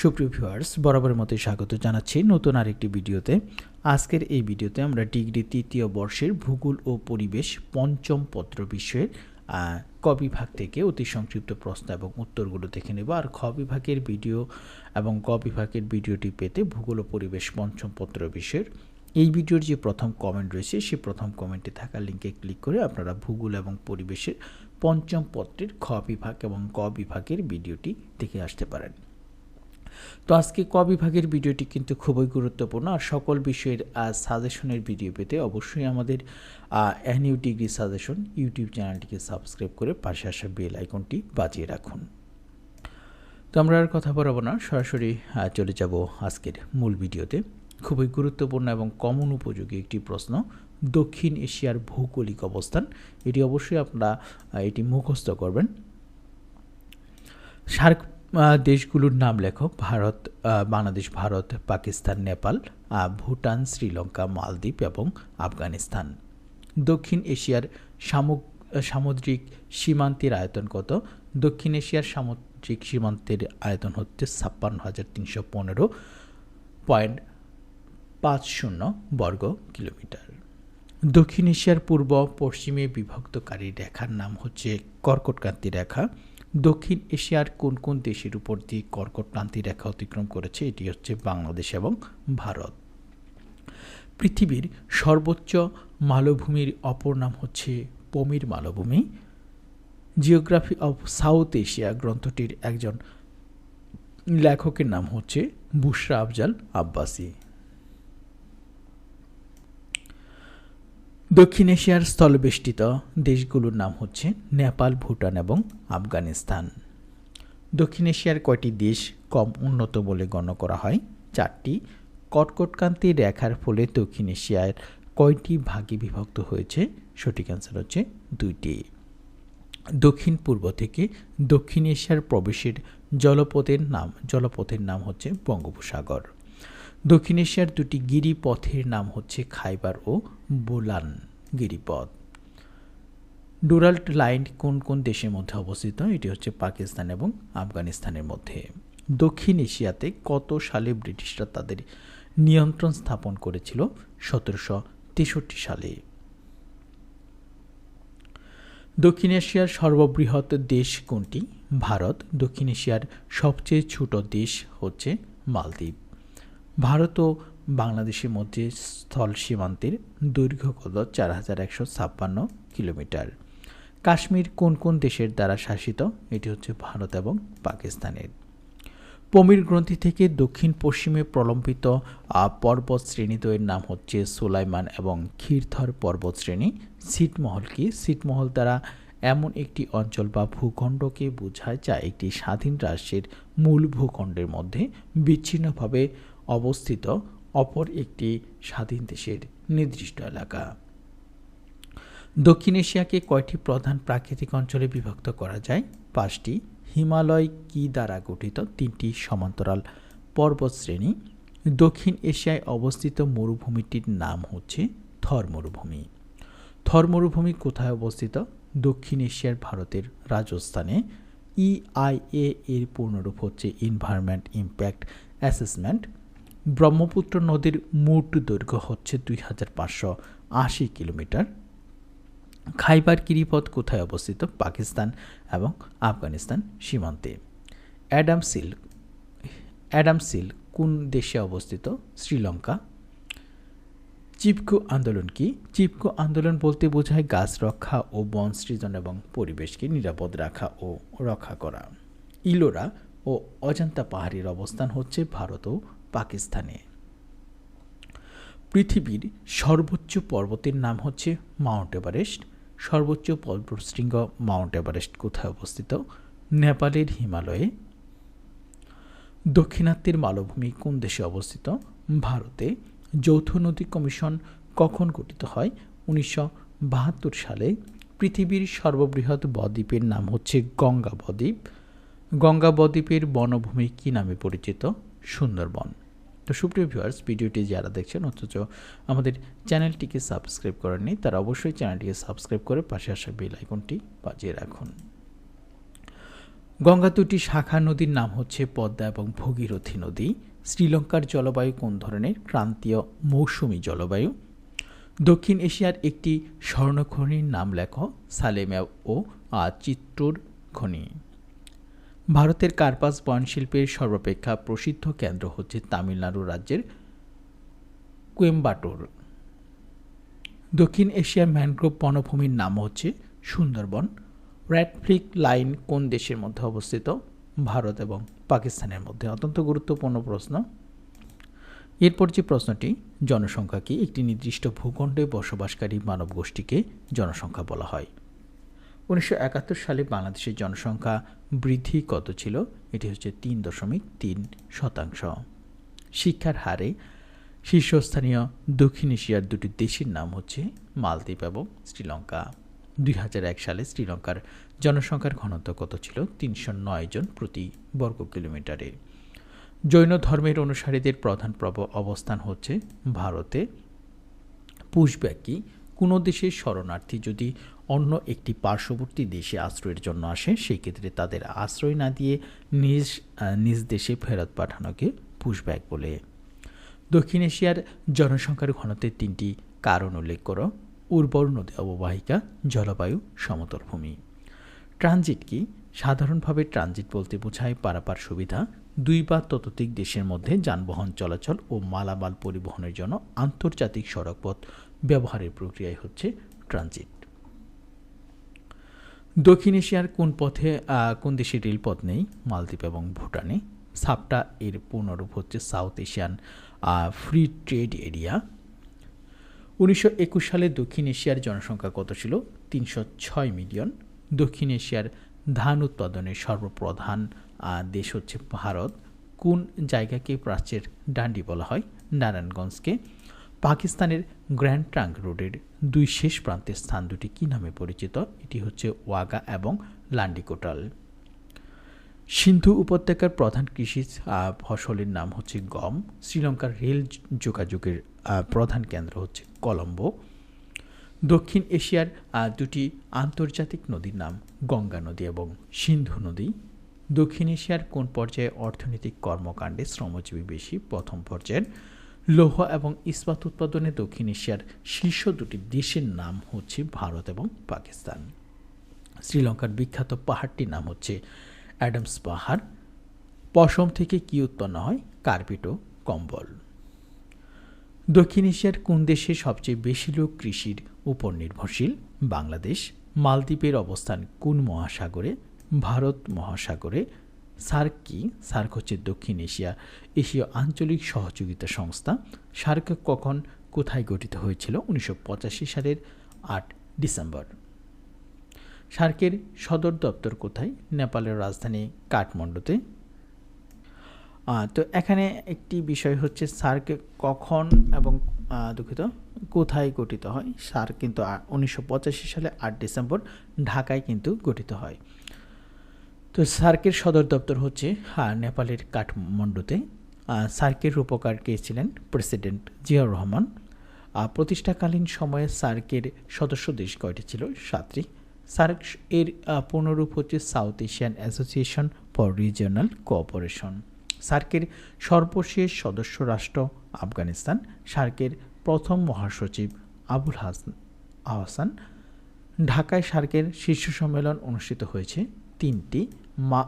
সুপ্রিয় ভিউয়ার্স, বরাবরের মতোই স্বাগত জানাচ্ছি নতুন আরেকটি ভিডিওতে। আজকের এই ভিডিওতে আমরা ডিগ্রি তৃতীয় বর্ষের ভূগোল ও পরিবেশ পঞ্চম পত্র বিষয়ের ক বিভাগ থেকে অতি সংক্ষিপ্ত প্রশ্ন এবং উত্তরগুলো দেখে নেব। আর খ বিভাগের ভিডিও এবং ক বিভাগের ভিডিওটি পেতে ভূগোল ও পরিবেশ পঞ্চম পত্র বিষয়ের এই ভিডিওর যে প্রথম কমেন্ট রয়েছে সেই প্রথম কমেন্টে থাকা লিঙ্কে ক্লিক করে আপনারা ভূগোল এবং পরিবেশের পঞ্চম পত্রের খ বিভাগ এবং ক বিভাগের ভিডিওটি দেখে আসতে পারেন। তো আজকে ক বিভাগের ভিডিওটি কিন্তু খুবই গুরুত্বপূর্ণ আর সকল বিষয়ের সাজেশনের ভিডিও পেতে অবশ্যই আমাদের অ্যানিউ ডিগ্রি সাজেশন ইউটিউব চ্যানেলটিকে সাবস্ক্রাইব করে পাশে আসা বেল আইকনটি বাজিয়ে রাখুন। তো আমরা আর কথা বলব না, সরাসরি চলে যাব আজকের মূল ভিডিওতে। খুবই গুরুত্বপূর্ণ এবং কমন উপযোগী একটি প্রশ্ন, দক্ষিণ এশিয়ার ভৌগোলিক অবস্থান। এটি অবশ্যই আপনারা এটি মুখস্থ করবেন। সার্ক দেশগুলোর নাম লেখো ভারত বাংলাদেশ, ভারত, পাকিস্তান, নেপাল ভুটান, শ্রীলঙ্কা, মালদ্বীপ এবং আফগানিস্তান। দক্ষিণ এশিয়ার সামুদ্রিক সীমান্তের আয়তন কত? দক্ষিণ এশিয়ার সামুদ্রিক সীমান্তের আয়তন হচ্ছে ছাপ্পান্ন হাজার তিনশো পনেরো পয়েন্ট পাঁচ শূন্য বর্গ কিলোমিটার। দক্ষিণ এশিয়ার পূর্ব পশ্চিমে বিভক্তকারী রেখার নাম হচ্ছে কর্কটক্রান্তি রেখা। দক্ষিণ এশিয়ার কোন কোন দেশের উপর দিয়ে কর্কটক্রান্তি রেখা অতিক্রম করেছে, এটি হচ্ছে বাংলাদেশ এবং ভারত। পৃথিবীর সর্বোচ্চ মালভূমির অপর নাম হচ্ছে পমির মালভূমি। জিওগ্রাফি অফ সাউথ এশিয়া গ্রন্থটির একজন লেখকের নাম হচ্ছে বুশরা আফজাল আব্বাসী। দক্ষিণ এশিয়ার স্থলবেষ্টিত দেশগুলোর নাম হচ্ছে নেপাল, ভুটান এবং আফগানিস্তান। দক্ষিণ এশিয়ার কয়টি দেশ কম উন্নত বলে গণ্য করা হয়? চারটি। কটকটকান্তি রেখার ফলে দক্ষিণ এশিয়ার কয়টি ভাগে বিভক্ত হয়েছে? সঠিক অ্যান্সার হচ্ছে দুইটি। দক্ষিণ পূর্ব থেকে দক্ষিণ এশিয়ার প্রবেশের জলপথের নাম জলপথের নাম হচ্ছে বঙ্গোপসাগর। দক্ষিণ এশিয়ার দুটি গিরিপথের নাম হচ্ছে খাইবার ও বোলান গিরিপথ। ডুরাল্ট লাইন কোন কোন দেশের মধ্যে অবস্থিত? এটি হচ্ছে পাকিস্তান এবং আফগানিস্তানের মধ্যে। দক্ষিণ এশিয়াতে কত সালে ব্রিটিশরা তাদের নিয়ন্ত্রণ স্থাপন করেছিল? সতেরোশো তেষট্টি সালে। দক্ষিণ এশিয়ার সর্ববৃহৎ দেশ কোনটি? ভারত। দক্ষিণ এশিয়ার সবচেয়ে ছোট দেশ হচ্ছে মালদ্বীপ। ভারত ও বাংলাদেশের মধ্যে স্থল সীমান্তের দৈর্ঘ্য কত? চার হাজার একশো ছাপ্পান্ন কিলোমিটার। কাশ্মীর কোন কোন দেশের দ্বারা শাসিত? এটি হচ্ছে ভারত এবং পাকিস্তানের। পমির গ্রন্থি থেকে দক্ষিণ পশ্চিমে প্রলম্বিত পর্বত শ্রেণীদ্বয়ের নাম হচ্ছে সোলাইমান এবং ক্ষীরথর শ্রেণি ছিটমহল কি ছিটমহল দ্বারা এমন একটি অঞ্চল বা ভূখণ্ডকে বোঝায় যা একটি স্বাধীন রাষ্ট্রের মূল ভূখণ্ডের মধ্যে বিচ্ছিন্নভাবে অবস্থিত অপর একটি স্বাধীন দেশের নির্দিষ্ট এলাকা। দক্ষিণ এশিয়াকে কয়টি প্রধান প্রাকৃতিক অঞ্চলে বিভক্ত করা যায়? পাঁচটি। হিমালয় কি দ্বারা গঠিত? তিনটি সমান্তরাল পর্বতশ্রেণী। দক্ষিণ এশিয়ায় অবস্থিত মরুভূমিটির নাম হচ্ছে থর মরুভূমি। থর মরুভূমি কোথায় অবস্থিত? দক্ষিণ এশিয়ার ভারতের রাজস্থানে। ইআইএ এর পূর্ণরূপ হচ্ছে ইনভায়রনমেন্ট ইম্প্যাক্ট অ্যাসেসমেন্ট ব্রহ্মপুত্র নদীর মোট দৈর্ঘ্য হচ্ছে দুই হাজার পাঁচশো আশি কিলোমিটার। খাইবার গিরিপথ কোথায় অবস্থিত? পাকিস্তান এবং আফগানিস্তান সীমান্তে। অ্যাডাম সিল অ্যাডাম সিল কোন দেশে অবস্থিত? শ্রীলঙ্কা। চিপকো আন্দোলন কি? চিপকো আন্দোলন বলতে বোঝায় গাছ রক্ষা ও বন সৃজন এবং পরিবেশকে নিরাপদ রাখা ও রক্ষা করা। ইলোরা ও অজন্তা পাহাড়ের অবস্থান হচ্ছে ভারত ও পাকিস্তানে। পৃথিবীর সর্বোচ্চ পর্বতের নাম হচ্ছে মাউন্ট এভারেস্ট। সর্বোচ্চ পর্বতশৃঙ্গ মাউন্ট এভারেস্ট কোথায় অবস্থিত? নেপালের হিমালয়ে। দক্ষিণাত্যের মালভূমি কোন দেশে অবস্থিত? ভারতে। যৌথ নদী কমিশন কখন গঠিত হয়? উনিশশো বাহাত্তর সালে। পৃথিবীর সর্ববৃহৎ বদ্বীপের নাম হচ্ছে গঙ্গা বদ্বীপ। গঙ্গা বদ্বীপের বনভূমি কী নামে পরিচিত? সুন্দরবন। তো সুপ্রিয় ভিউয়ার্স ভিডিওটি যারা দেখছেন, অথচ আমাদের চ্যানেলটিকে সাবস্ক্রাইব করেননি, তারা অবশ্যই চ্যানেলটিকে সাবস্ক্রাইব করে পাশে আসা বেল আইকনটি বাজিয়ে রাখুন। গঙ্গা দুটি শাখা নদীর নাম হচ্ছে পদ্মা এবং ভগীরথী নদী। শ্রীলঙ্কার জলবায়ু কোন ধরনের? ক্রান্তীয় মৌসুমী জলবায়ু। দক্ষিণ এশিয়ার একটি স্বর্ণখনির নাম লেখ সালেমা ও চিত্রুর খনি। ভারতের কার্পাস বয়নশিল্পের সর্বাপেক্ষা প্রসিদ্ধ কেন্দ্র হচ্ছে তামিলনাড়ু রাজ্যের কোয়েম্বাটোর। দক্ষিণ এশিয়ার ম্যানগ্রোভ বনভূমির নাম হচ্ছে সুন্দরবন। র্যাডফ্লিক লাইন কোন দেশের মধ্যে অবস্থিত? ভারত এবং পাকিস্তানের মধ্যে। অত্যন্ত গুরুত্বপূর্ণ প্রশ্ন। এরপর যে প্রশ্নটি, জনসংখ্যা কি একটি নির্দিষ্ট ভূখণ্ডে বসবাসকারী মানব গোষ্ঠীকে জনসংখ্যা বলা হয়? উনিশশো একাত্তর সালে বাংলাদেশের জনসংখ্যা বৃদ্ধি কত ছিল? এটি হচ্ছে তিন দশমিক তিন শতাংশ। শিক্ষার হারে শীর্ষস্থানীয় দক্ষিণ এশিয়ার দুটি দেশের নাম হচ্ছে মালদ্বীপ এবং শ্রীলঙ্কা। দুই হাজার এক সালে শ্রীলঙ্কার জনসংখ্যার ঘনত্ব কত ছিল? তিনশো নয় জন প্রতি বর্গ কিলোমিটারে। জৈন ধর্মের অনুসারীদের প্রধান প্রব অবস্থান হচ্ছে ভারতে। পুষব্যাকি কোনো দেশের শরণার্থী যদি অন্য একটি পার্শ্ববর্তী দেশে আশ্রয়ের জন্য আসে সেই ক্ষেত্রে তাদের আশ্রয় না দিয়ে নিজ নিজ দেশে ফেরত পাঠানোকে পুষব্যাক বলে। দক্ষিণ এশিয়ার জনসংখ্যার ঘনত্বের তিনটি কারণ উল্লেখ করো। উর্বর নদী অববাহিকা, জলবায়ু সমতল ভূমি ট্রানজিট কি? সাধারণভাবে ট্রানজিট বলতে বোঝায় পারাপার সুবিধা। দুই বা ততোধিক দেশের মধ্যে যানবাহন চলাচল ও মালামাল পরিবহনের জন্য আন্তর্জাতিক সড়কপথ ব্যবহারের প্রক্রিয়াই হচ্ছে ট্রানজিট। দক্ষিণ এশিয়ার কোন পথে কোন দেশে রেলপথ নেই? মালদ্বীপ এবং ভুটানে। সাপটা এর পূর্ণরূপ হচ্ছে South Asian free trade area. উনিশশো একুশ সালে দক্ষিণ এশিয়ার জনসংখ্যা কত ছিল? তিনশো ছয় মিলিয়ন। দক্ষিণ এশিয়ার ধান উৎপাদনের সর্বপ্রধান দেশ হচ্ছে ভারত। কোন জায়গাকে প্রাচ্যের ডান্ডি বলা হয়? নারায়ণগঞ্জকে। পাকিস্তানের গ্র্যান্ড ট্রাঙ্ক রোডের দুই শেষ প্রান্তের স্থান দুটি কী নামে পরিচিত? এটি হচ্ছে ওয়াগা এবং লান্ডিকোটাল। সিন্ধু উপত্যকার প্রধান কৃষি ফসলের নাম হচ্ছে গম। শ্রীলঙ্কার রেল যোগাযোগের প্রধান কেন্দ্র হচ্ছে কলম্বো। দক্ষিণ এশিয়ার দুটি আন্তর্জাতিক নদীর নাম গঙ্গা নদী এবং সিন্ধু নদী। দক্ষিণ এশিয়ার কোন পর্যায়ে অর্থনৈতিক কর্মকাণ্ডে শ্রমজীবী বেশি? প্রথম পর্যায়ের লৌহ এবং ইস্পাত উৎপাদনে দক্ষিণ এশিয়ার শীর্ষ দুটি দেশের নাম হচ্ছে ভারত এবং পাকিস্তান। শ্রীলঙ্কার বিখ্যাত পাহাড়টির নাম হচ্ছে অ্যাডামস পাহাড়। পশম থেকে কি উৎপন্ন হয়? কার্পেট কম্বল। দক্ষিণ এশিয়ার কোন দেশে সবচেয়ে বেশি লোক কৃষির উপর নির্ভরশীল? বাংলাদেশ। মালদ্বীপের অবস্থান কোন মহাসাগরে? ভারত মহাসাগরে। সার্ক কি সার্ক হচ্ছে দক্ষিণ এশিয়া, এশীয় আঞ্চলিক সহযোগিতা সংস্থা। সার্ক কখন কোথায় গঠিত হয়েছিল? উনিশশো পঁচাশি সালের আট ডিসেম্বর। সার্কের সদর দপ্তর কোথায়? নেপালের রাজধানী কাঠমান্ডুতে। তো এখানে একটি বিষয় হচ্ছে সার্ক কখন এবং দুঃখিত, কোথায় গঠিত হয়? সার্ক কিন্তু উনিশশো পঁচাশি সালে আট ডিসেম্বর ঢাকায় কিন্তু গঠিত হয়। তো সার্কের সদর দপ্তর হচ্ছে হ্যাঁ নেপালের কাঠমান্ডুতে। সার্কের রূপকার কে ছিলেন? প্রেসিডেন্ট জিয়াউর রহমান। প্রতিষ্ঠাকালীন সময়ে সার্কের সদস্য দেশ কয়টি ছিল? সাতটি। সার্ক এর পূর্ণরূপ হচ্ছে South Asian association for regional cooperation. সার্কের সর্বশেষ সদস্য রাষ্ট্র আফগানিস্তান। সার্কের প্রথম মহাসচিব আবুল হাসান, আহসান। ঢাকায় সার্কের শীর্ষ সম্মেলন অনুষ্ঠিত হয়েছে। তিনটি। মা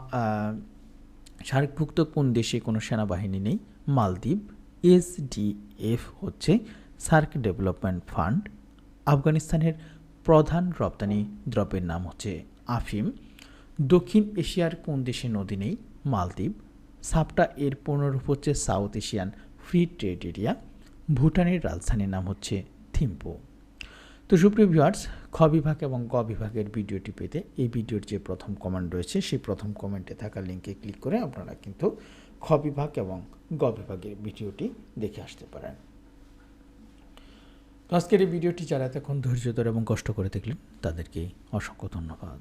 সার্কভুক্ত কোন দেশে কোনো সেনাবাহিনী নেই? মালদ্বীপ এসডিএফ হচ্ছে সার্ক ডেভেলপমেন্ট ফান্ড। আফগানিস্তানের প্রধান রপ্তানি দ্রব্যের নাম হচ্ছে আফিম। দক্ষিণ এশিয়ার কোন দেশে নদী নেই? মালদ্বীপ। সাপটা এর পূর্ণরূপ হচ্ছে south Asian free trade area. ভুটানের রাজধানীর নাম হচ্ছে থিম্পু। তো সুপ্রিয় ভিউয়ার্স, খ বিভাগ এবং গ বিভাগের ভিডিওটি পেতে এই ভিডিওর যে প্রথম কমেন্ট রয়েছে, সেই প্রথম কমেন্টে থাকা লিঙ্কে ক্লিক করে আপনারা কিন্তু খ বিভাগ এবং গ বিভাগের ভিডিওটি দেখে আসতে পারেন। আজকের এই ভিডিওটি যারা এতক্ষণ ধৈর্য ধরে এবং কষ্ট করে দেখলেন, তাদেরকে অসংখ্য ধন্যবাদ।